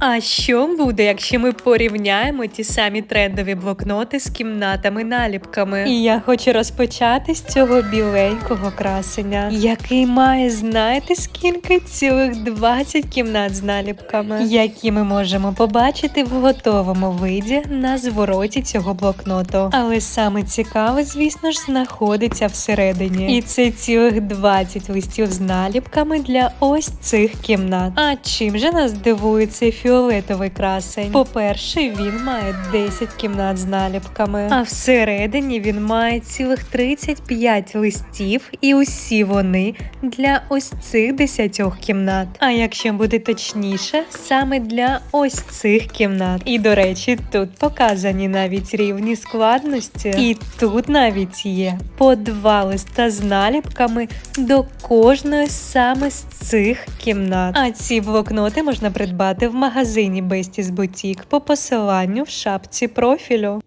А що буде, якщо ми порівняємо ті самі трендові блокноти з кімнатами-наліпками? І я хочу розпочати з цього біленького красення, який має, знаєте, скільки цілих 20 кімнат з наліпками, які ми можемо побачити в готовому виді на звороті цього блокноту. Але саме цікаве, звісно ж, знаходиться всередині. І це цілих 20 листів з наліпками для ось цих кімнат. А чим же нас дивує цей фіолетовий красень? По-перше, він має 10 кімнат з наліпками, а всередині він має цілих 35 листів, і усі вони для ось цих 10 кімнат. А якщо бути точніше, саме для ось цих кімнат. І до речі, тут показані навіть рівні складності, і тут навіть є по два листа з наліпками до кожної саме з цих кімнат. А ці блокноти можна придбати в магазині Besties Boutique по посиланню в шапці профілю.